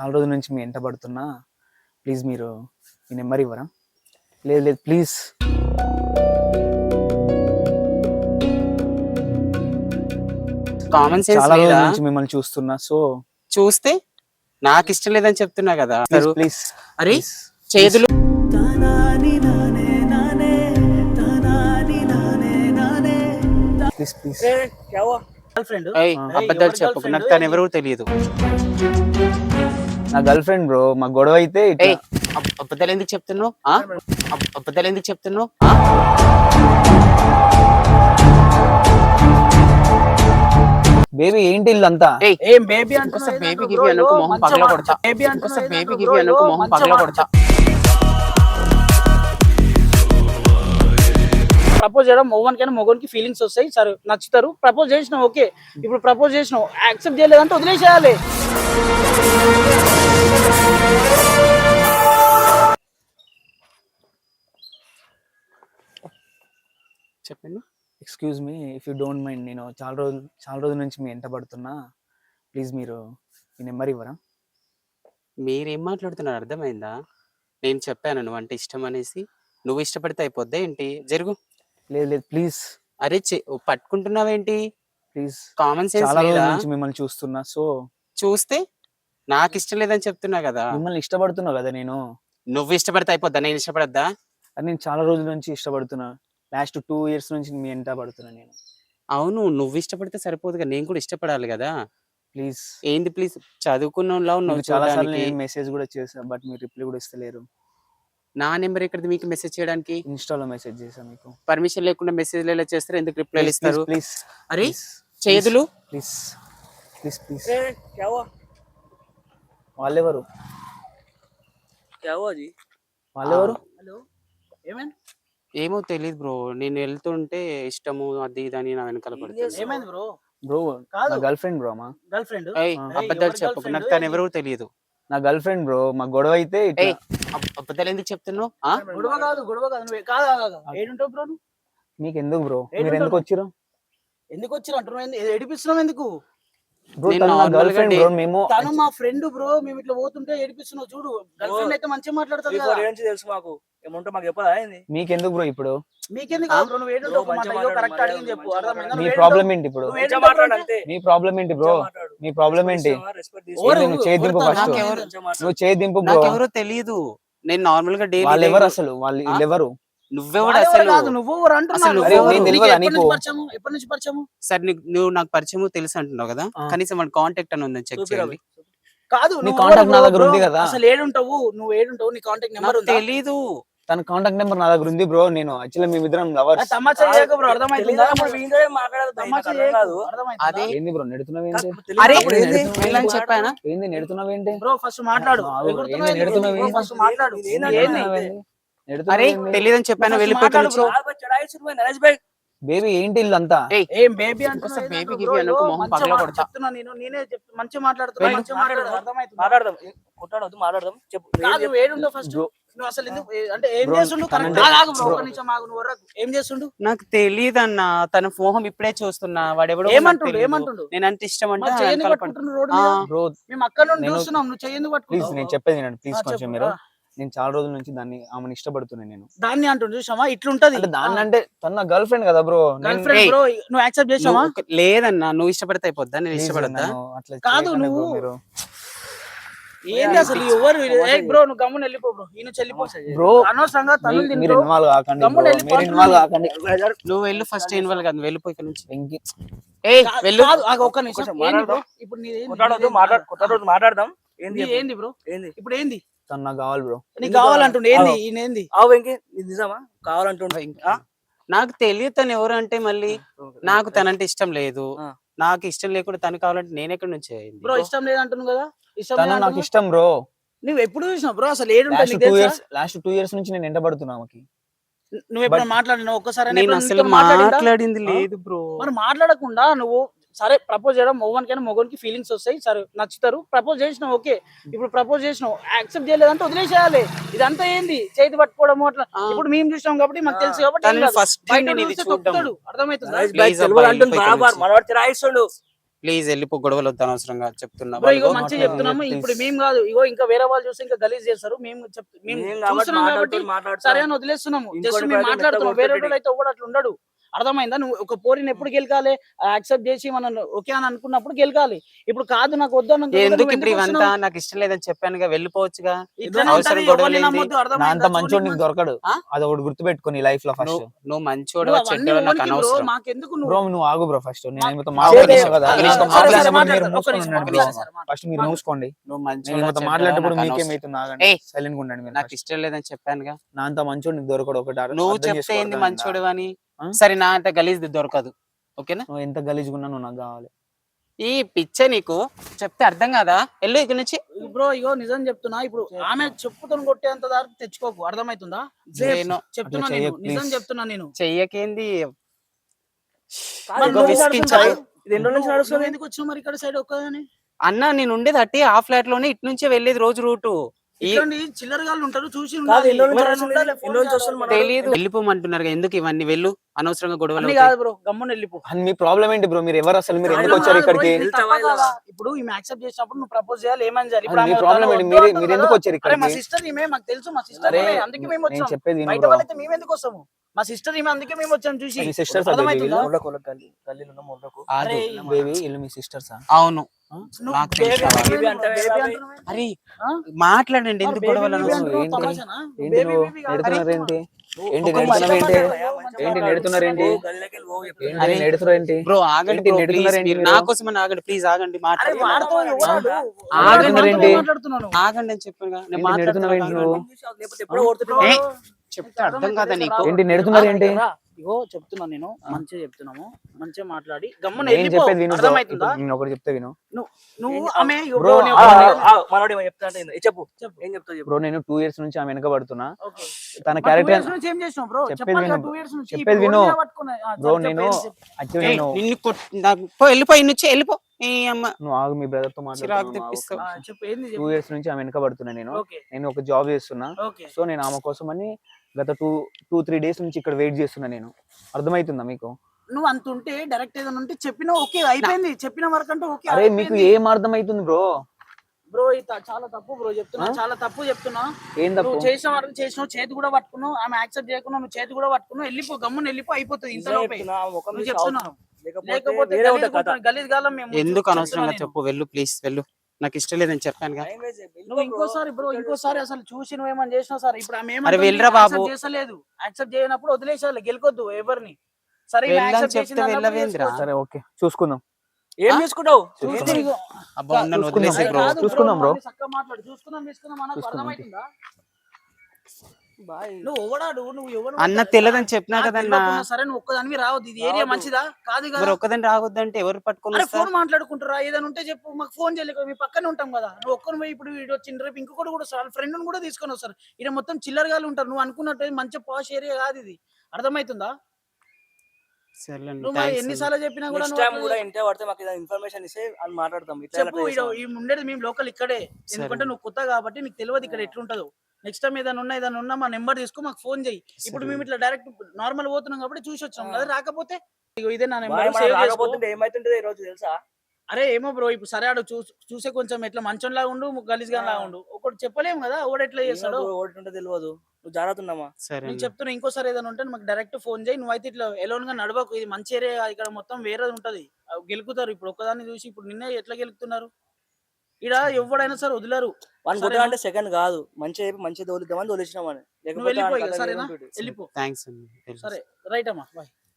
చాలా రోజుల నుంచి మీ ఎంట పడుతున్నా ప్లీజ్ మీరు మీ నెంబర్ ఇవ్వరా? లేదు లేదు ప్లీజ్. కామన్ సెన్స్ చాలా రోజుల నుంచి మిమ్మల్ని చూస్తున్నా సో చూస్తే నాకు ఇష్టం లేదని చెప్తున్నా కదా ప్లీజ్ ప్లీజ్ అరే చేతులు ప్లీజ్ అబద్ధాలు చెప్పకు నాకు తను ఎవరో తెలియదు. నా గర్ల్ ఫ్రెండ్ బ్రో మా గొడవ అయితే ఇట్లా ఏయ్ అబ్- అబద్ధాలు ఎందుకు చెప్తున్నావు? ఆ? అబ్- అబద్ధాలు ఎందుకు చెప్తున్నావు? ఆ? బేబీ ఏంటి ఇల్లు అంతా ఏయ్ ఏం బేబీ ఇంకోసారి baby గివి అనుకో మొహం పగల కొడతా. బేబీ బేబీ అనుకో మొహం పగల కొడతా ప్రపోజ్ చేయడం మొగన్కైనా మొగన్కి ఫీలింగ్స్ వస్తాయి. సరే నచ్చుతారు. ప్రపోజ్ చేసినావు ఓకే ఇప్పుడు ప్రపోజ్ చేసినావు యాక్సెప్ట్ చేయలేదంటే వదిలేసేయాలి. చెప్పండి. Excuse me if you don't mind నేను చాలా రోజులు చాలా రోజుల నుంచి మీ ఎంట పడుతున్నా. ప్లీజ్ మీరు మీ నెంబర్ ఇవ్వరా? మీరేం మాట్లాడుతున్నారు? అర్థమైందా? నేను చెప్పాను నువ్వు అంటే ఇష్టం అనేసి. నువ్వు ఇష్టపడితే అయిపోద్దా ఏంటి? జరుగు. లేదు లేదు ప్లీజ్ అరే చె- ఓ పట్టుకుంటున్నావేంటి? ప్లీజ్ కామన్ సెన్స్ చాలా రోజుల లేదా? నుంచి మిమ్మల్ని చూస్తున్నా సో చూస్తే? నాకు ఇష్టం లేదని చెప్తున్నా కదా. మిమ్మల్ని ఇష్టపడుతున్నా కదా నేను. నువ్వు ఇష్టపడితే అయిపోద్దా? నేను ఇష్టపడద్దా? అది నేను చాలా రోజుల నుంచి ఇష్టపడుతున్నా. లాస్ట్ టూ ఇయర్స్ నుంచి మీ ఎంట పడుతున్నా నేను. అవును నువ్వు ఇష్టపడితే సరిపోదుగా. నేను కూడా ఇష్టపడాలి కదా. ప్లీజ్. ఏంది ప్లీజ్? చదువుకున్నలా ఉన్నావు చాలా మెసేజ్ కూడా చేసా బట్ మీరు రిప్లై కూడా ఇస్తలేరు. నా నెంబర్ ఎక్కడిది మీకు మెసేజ్ చేయడానికి? ఇన్స్టాలో మెసేజ్ చేసా మీకు. పర్మిషన్ లేకుండా మెసేజ్ ఎలా చేస్తారు ఎందుకు రిప్లై ఇస్తారు? ప్లీజ్ అరే చేతులు ప్లీజ్ ప్లీజ్ ప్లీజ్ వాళ్ళెవరు? వాళ్ళెవరు? హలో. ఏమైంది? ఏమో తెలియదు బ్రో. నేను వెళ్తుంటే ఇష్టము అది ఇది అని నా వెనకాల పడుతుంది ఏమైంది బ్రో? బ్రో కాదు. నా గర్ల్ ఫ్రెండ్ బ్రో మా గర్ల్ ఫ్రెండ్. అబద్ధాలు ఎవరి చెప్పకు? నాకు తను ఎవరో తెలియదు నా గర్ల్ ఫ్రెండ్ బ్రో మా గొడవ అయితే అబద్ధాలు ఎందుకు చెప్తున్నావు? ఆ? గొడవ కాదు గొడవ కాదు. నువ్వు కాదు కాదు, కాదు. ఏడుంటావు బ్రో నువ్వు? మీకు ఎందుకు బ్రో? మీరు ఎందుకు? వచ్చిరు ఎందుకు వచ్చిన అంటున్నావు? ఏడిపిస్తున్నావు ఎందుకు? గర్ల్ ఫ్రెండ్ బ్రో మేము తను మా ఫ్రెండ్ బ్రో మేము ఇట్లా పోతుంటే ఏడిపిస్తున్నావు చూడు. గర్ల్ ఫ్రెండ్ అయితే మంచిగా మాట్లాడుతుంది కదా. నుంచి తెలుసు మాకు. ఏమంటే మాకు చెప్పదా ఏంది? మీకెందుకు బ్రో ఇప్పుడు? మీకెందుకు నువ్వు ఏడుంటావు కరెక్ట్ అడిగింది చెప్పు మంచిగా అర్థమైందా? మీ నువ్వు ప్రాబ్లం? ఏంటి ఇప్పుడు? మీ ప్రాబ్లం ఏంటి బ్రో. మీ ప్రాబ్లం ఏంటి? ఎవరు? నువ్వు చేయి దింపు ఎవరు? ఫస్ట్? నువ్వు చేయి దింపు బ్రో నాకు ఎవరో తెలియదు నేను నార్మల్గా వాళ్ళు ఎవరు అసలు? వాళ్ళు ఆ? నువ్వెవడు అసలు? కాదు నువ్వు ఎప్పటి? నుంచి సరే నీకు నువ్వు నాకు పరిచయం తెలుసు అంటున్నావు కదా. కనీసం మన కాంటాక్ట్ అని ఉందని చెక్ చేయండి. కాదు నీ ఎవరు? నా? దగ్గర ఉంది కదా. అసలు ఏడుంటావు? నువ్వు ఏడుంటావు? నీ కాంటాక్ట్ నెంబర్ తెలీదు. తన కాంటాక్ట్ నెంబర్ నా దగ్గర ఉంది బ్రో నేను యాక్చువల్లీ మేమిద్దరం ఆ, లవర్స్ ఏంది బ్రో నెడుతున్నావేంటి అరే తెలియదు ఏంది? వెళ్ళని చెప్పానా? ఏంది నెడుతున్నావేంటి బ్రో ఫస్ట్ మాట్లాడు. అరే? తెలియదని చెప్పాను. బేబీ ఏంటి ఇల్లు అంతా ఏయ్ ఏం బేబీ ఇంకోసారి అంటే baby గివి అనుకో, మొహం పగల కొడతా. చెప్తున్నా నేను నేనే చెప్తున్నా మంచిగా మాట్లాడుతున్నా వెళ్ళు, మంచిగా మాట్లాడు మాట్లాడు. అర్థమైతుందా మాట్లాడదాం ఏ, కొట్టాడొద్దు మాట్లాడదాం చెప్పు కాదు ఏం నువ్వు ఏడుంటావు ఫస్ట్. నువ్వు అసలు ఎందుకు అంటే ఏం చేస్తుండు. ఏం చేస్తుండు నాకు తెలియదు అన్న తన మోహం ఇప్పుడే చూస్తున్నా వాడెవడో నాకు ఏమంటుండు తెలీదు. ఏమంటుండు నేను అంటే ఇష్టం అంటే మేము అక్కడ నుండి నేను- చూస్తున్నాం నువ్వు ప్లీజ్ నేను చెప్పేది ప్లీజ్ కొంచెం. మీరు. నేను చాలా రోజుల నుంచి దాన్ని ఆమెను ఇష్టపడుతున్నాను నేను. దాన్ని అంటుండు చూసామా ఇట్లుంటది. అంటే దాన్ని అంటే తన గర్ల్ ఫ్రెండ్ కదా బ్రో? Girlfriend. బ్రో నువ్వు యాక్సెప్ట్ చేసావా? లేదన్నా నువ్వు ఇష్టపడితే అయిపోద్దా? నేను ఇష్టపడద్దా? అట్లా కాదు నువ్వు. ఏంది అసలు ఎవరు బ్రో నువ్వు గమ్మున వెళ్ళిపో బ్రో ఈయన చెల్లిపో బ్రో అనవసరంగా తను మీరు ఇన్వాల్వ్ కాకండి గమ్మున bro. వెళ్ళి మీరు ఇన్వాల్వ్ కాకండి. నువ్వు వెళ్ళు ఫస్ట్ ఇన్వాల్వ్ కాదు వెళ్ళిపోయి ఇక్కడ నుంచి. ఏయ్ వెళ్ళు. ఒక్క నిమిషం. కొంచెం ఏంది బ్రో? మాట్లాడదాం. ఇప్పుడు నీది ఏంది? కొట్టాడొద్దు నీది మాట్లాడు ఏంది? కొట్టాడొద్దు మాట్లాడదాం. ఏంది. ఏంది బ్రో? ఏంది? ఇప్పుడు ఏంది? తను నాకు కావాలి బ్రో. నీకు కావాలంటుండే ఏంది కావాలి? ఈయన ఏంది? ఆవు వెంకి ఇది నిజమా? కావాలంటుండే. ఆ? నాకు తెలియదు తను ఎవరు అంటే మళ్ళీ నాకు తనంటే ఇష్టం లేదు. ఆ. నాకు ఇష్టం లేకుండా తను కావాలంటే నేను ఎక్కడి నుంచి అయింది. బ్రో ఇష్టం లేదంటున్నావు కదా? ఇష్టం తను నాకు లేదంటున్నావు? ఇష్టం బ్రో. నువ్వు ఎప్పుడు చూసినావు బ్రో? అసలు ఏడుంటా లాస్ట్ నీకు టూ తెలుసా? ఇయర్స్ లాస్ట్ టూ ఇయర్స్ నుంచి నేను ఆమెకి. నువ్వు ఎప్పుడు మాట్లాడినావు? ఒక్కసారి నేను అసలు మాట్లాడింది? లేదు బ్రో. మరి మాట్లాడకుండా నువ్వు సరే ప్రపోజ్ చేయడం మొగన్కైనా మొగన్కి ఫీలింగ్స్ వస్తాయి. సరే నచ్చుతారు. ప్రపోజ్ చేసినావు ఓకే. ఇప్పుడు ప్రపోజ్ చేసినావు యాక్సెప్ట్ చేయలేదంటే వదిలేసేయాలి. ఇదంతా ఏంది? చేతి పట్టుకోవడం అట్లా. ఇప్పుడు మేము చూసాం కాబట్టి మాకు తెలుసు కాబట్టి. ఫస్ట్ తొక్కుతాడు. అర్థమవుతుందా? ప్లీజ్ వెళ్ళిపో గొడవలు వద్దు అనవసరంగా చెప్తున్నా. ఇగో వాళ్ళు మంచిగా చెప్తున్నాము. ఇప్పుడు మేము కాదు. ఇగో ఇంకా వేరే వాళ్ళు చూస్తే ఇంకా గలీజ్ చేస్తారు. మేము చెప్ మేము నేను కాబట్టి చూస్తున్నాం కాబట్టి మాట్లాడుతూ మాట్లాడుతూ. సరే అని వదిలేస్తున్నాము. జస్ట్ మేము మాట్లాడుతున్నాం. వేరే. వాళ్ళు అయితే ఒకటి అట్లా ఉండడు. అర్థమైందా? నువ్వు ఒక పోరిని ఎప్పుడు గెలకాలి యాక్సెప్ట్ చేసి మనం ఓకే అని అనుకున్నప్పుడు గెలకాలి ఇప్పుడు కాదు నాకు వద్దు ఎందుకు నువ్వు ఇప్పుడు ఇవంతా? నాకు ఇష్టం లేదని చెప్పానుగా వెళ్ళిపోవచ్చుగా? అంత మంచోడు నీకు దొరకడు? అది ఒకటి గుర్తుపెట్టుకుని లైఫ్లో నువ్వు ఫస్ట్ నువ్వు మంచోడు నువ్వు? ఆగు బ్రో ఫస్ట్ ఫస్ట్ మీరు. మూసుకోండి నువ్వు మాట్లాడేటప్పుడు మీకేమైతుంది ఆగండి. సైలెంట్గా ఉండండి మీరు నాకు. ఇష్టం లేదని చెప్పానుగా? నా అంత మంచోడు నీకు దొరకడు ఒకటి నువ్వు చెప్తే? మంచోడు అని? సరే నా అంత గలీజ్ దొరకదు. ఓకేనా? నువ్వు ఎంత గలీజ్గా ఉన్నా నువ్వు నాకు కావాలి. ఈ పిచ్చే నీకు చెప్తే అర్థం కాదా? వెళ్ళు ఇక్కడ నుంచి. బ్రో ఇగో నిజం చెప్తున్నా ఇప్పుడు ఆమె చెప్పుతో కొట్టేంత దాకా తెచ్చుకోకు అర్థమవుతుందా? నేను చెప్తున్నా అట్లా నేను చెయ్యకు, నిజం please. చెప్తున్నా నేను. చెయ్యకేంది? కాదు, మరి ఇగో నువ్వు విసిగించకు. ఇది ఎన్ని రోజుల నుంచి నువ్వు నడుస్తుంది ఎందుకు వచ్చినావు మరి ఇక్కడ సైడ్ ఒక్కదాని అన్న నేను ఉండేది అట్టి ఆ ఫ్లాట్లోనే ఇటు నుంచే వెళ్ళేది రోజు రూటు. వెళ్ళిపోమంటున్నారు ఎందుకు ఇవన్నీ? వెళ్ళు అనవసరంగా గొడవలు. కాదు బ్రో గమ్మున వెళ్ళిపో. అని మీ ప్రాబ్లం ఏంటి బ్రో? మీరు ఎవరు అసలు మీరు ఎందుకు వచ్చారు ఇక్కడికి? ఇప్పుడు ఈమె యాక్సెప్ట్ చేసినప్పుడు నువ్వు ప్రపోజ్ చేయాలి ఏమని చేయాలి మీ ప్రాబ్లం ఏంటి? మీరు. ఎందుకు వచ్చారు అరే మా సిస్టర్ ఈమె మాకు తెలుసు మా సిస్టర్ అందుకే మేము వచ్చాం. చెప్పేది బయట వాళ్ళైతే మేము ఎందుకు వస్తాము? మా సిస్టర్ ఈమె అందుకే మేము వచ్చాం చూసి. మీ సిస్టర్స్ అర్థమవుతుందా? గల్లీలో ఉన్న బేబీ ఇల్లు మీ సిస్టర్సా అవును. అరే? మాట్లాడండి ఎందుకు baby గొడవలు baby అనవసరం? అంటున్నావు, ఏంటి? నెడుతున్నారు నెడుతున్నారు. నెడుతున్నారు. నెడుతున్నారు బ్రో ఆగండి నెడుతున్నారు. ఏంటి? నా కోసం ఆగండి ప్లీజ్ ఆగండి మాట్లాడండి? ఆగండి? ఏంటి? ఆగండి అని చెప్పాను. నేను ఏంటి నువ్వు? చెప్తే అర్థం కాదా నీకు ఏంటి నెడుతున్నారు ఏంటి ఇగో చెప్తున్నా నేను. మంచిగా చెప్తున్నాము. మంచిగా మాట్లాడి. గమ్మున నేను వెళ్ళిపో. చెప్పేది విను bro. అర్థమవుతుందా? ఇప్పుడు నేను ఒకటి చెప్తే విను. నువ్వు ఆమె ఆ, మనోడు ఏమో చెప్తా అంటే ఏంది? చెప్పు. చెప్పు. ఏం చెప్తావు చెప్పు? బ్రో నేను టూ ఇయర్స్ నుంచి ఆమె వెనకబడుతున్నా. తన క్యారెక్టర్ నుంచి ఏం చేసినావు bro? చెప్పేది విను. చెప్పేది విను. బ్రో నేను. యాక్చువల్లీ నేను. నిన్ను నాకు పో వెళ్ళిపో ఇన్ని నుంచి వెళ్ళిపో. ఈ అమ్మ. నువ్వు ఆగు మీ బ్రదర్తో ఏంది టూ. ఇయర్స్ నుంచి ఆమె వెనకబడుతున్నా నేను. నేను ఒక జాబ్ చేస్తున్నా. సో నేను ఆమె కోసం అని గత టూ టూ త్రీ డేస్ నుంచి ఇక్కడ వెయిట్ చేస్తున్నా నేను. అర్థమవుతుందా మీకు? నువ్వు అంత ఉంటే డైరెక్ట్ ఏదైనా ఉంటే చెప్పినా ఓకే అయిపోయింది. చెప్పిన వరకు అంటే ఓకే అరే మీకు ఏం అర్థమవుతుంది బ్రో? బ్రో ఇది చాలా తప్పు బ్రో చెప్తున్నా? చాలా తప్పు చెప్తున్నా. ఏం తప్పు? నువ్వు చేసిన వరకు చేసినావు చేతి కూడా పట్టుకున్నావు ఆమె యాక్సెప్ట్ చేయకుండా నువ్వు చేతి కూడా పట్టుకున్నావు వెళ్ళిపో గమ్మున వెళ్ళిపో అయిపోతుంది. ఇంత నిజం లోపే. చెప్తున్నా, ఆ ముఖం నువ్వు చూసి చెప్తున్నావు. లేకపోతే గలీజ్ గాలం మేము ఎందుకు అనవసరంగా. చెప్పు వెళ్ళు ప్లీజ్ వెళ్ళు. నాకు ఇష్టం లేదని చెప్పాను కదా. నువ్వు ఇంకోసారి బ్రో ఇంకోసారి అసలు చూసి నువ్వు ఏమని చేసినావు సార్ ఇప్పుడు ఆమె అరే వెళ్ళరా బాబు. చేసలేదు యాక్సెప్ట్ చేయనప్పుడు వదిలేసాలి గెలుకొద్దు ఎవరిని సరే వెళ్ళని చెప్తే వెళ్ళవేంద్రా? సరే ఓకే చూసుకుందాం ఏం? చేసుకుంటావు అబ్బా నన్ను చూసుకుందాం. వదిలేసి అరే బ్రో కాదు చూసుకుందాం bro. మళ్ళీ చక్కగా మాట్లాడు చూసుకుందాం తీసుకుందాం అన్నది చూసుకుందాం. అర్థమవుతుందా బాయ్. నువ్వు నువ్వు ఎవరు అన్న తెలియదని చెప్పినా కదన్నా సరే నువ్వు ఒక్కదానివి రావద్దు. ఇది ఏరియా రావద్దు. మంచిదా? కాదు మరి కదా ఒక్కదని రావద్దంటే ఎవరు పట్టుకొని అరే వస్తారు? ఫోన్ మాట్లాడుకుంటారా ఏదైనా ఉంటే చెప్పు. మాకు ఫోన్ చేయలేక మీ పక్కనే ఉంటాం కదా. నువ్వు ఒక్కరు పోయి ఇప్పుడు వీడు వచ్చింది రేపు ఇంకొకటి కూడా వస్తారు ఫ్రెండ్ కూడా తీసుకొని వస్తారు. ఇక్కడ మొత్తం చిల్లరగాలు ఉంటారు. నువ్వు అనుకున్నట్టు మంచి పాష్ ఏరియా కాదు ఇది. అర్థమవుతుందా. ఎన్నిసార్లు చెప్పినా కూడా కూడా ఇంటే పడితే మాకు ఇన్ఫర్మేషన్ ఇస్తే అని మాట్లాడతాం. చెప్పు. ఈ ఉండేది మేము లోకల్ ఇక్కడే. ఎందుకంటే. నువ్వు కొత్త కాబట్టి నీకు తెలియదు ఇక్కడ ఎట్లుంటదో. నెక్స్ట్ టైం ఏదైనా ఉన్నా ఏదైనా ఉన్నా మా నెంబర్ తీసుకో మాకు ఫోన్ చేయి ఇప్పుడు. మేము ఇట్లా డైరెక్ట్ నార్మల్ పోతున్నాం కాబట్టి చూసి వచ్చాం అదే రాకపోతే ఇదే నా నెంబర్ ఏమైతుంటది ఈ రోజు తెలుసా? అరే ఏమో బ్రో ఇప్పుడు సరే ఆడు చూ- చూసే కొంచెం ఎట్లా మంచంలాగా ఉండు గలీజ్గా లాగా ఉండు. ఒకటి చెప్పలేము కదా ఒకటి ఎట్లా చేస్తాడు. ఓడి తెలియదు నువ్వు సరే నేను. చెప్తున్నా ఇంకోసారి ఏదైనా ఉంటే మాకు డైరెక్ట్ ఫోన్ చేయి నువ్వైతే ఇట్లా ఎలోన్గా నడవకు. ఇది మంచి ఏరియా ఇక్కడ మొత్తం వేరేది ఉంటది. గెలుకుతారు. ఇప్పుడు ఒక్కదాన్ని చూసి ఇప్పుడు నిన్నే ఎట్లా గెలుకుతున్నారు? ఇక్కడ ఎవడైనా సరే వదిలేరు. వన్ అంటే సెకండ్ కాదు. మంచి చెప్పి మంచి తోలిద్దామని తోలిచ్చినామని నువ్వు వెళ్ళిపో ఇక, కథ సరేనా? వేరే ఉంటుంది. వెళ్ళిపో. థ్యాంక్స్ అండి తెలుసు. సరే రైట్ అమ్మా బాయ్.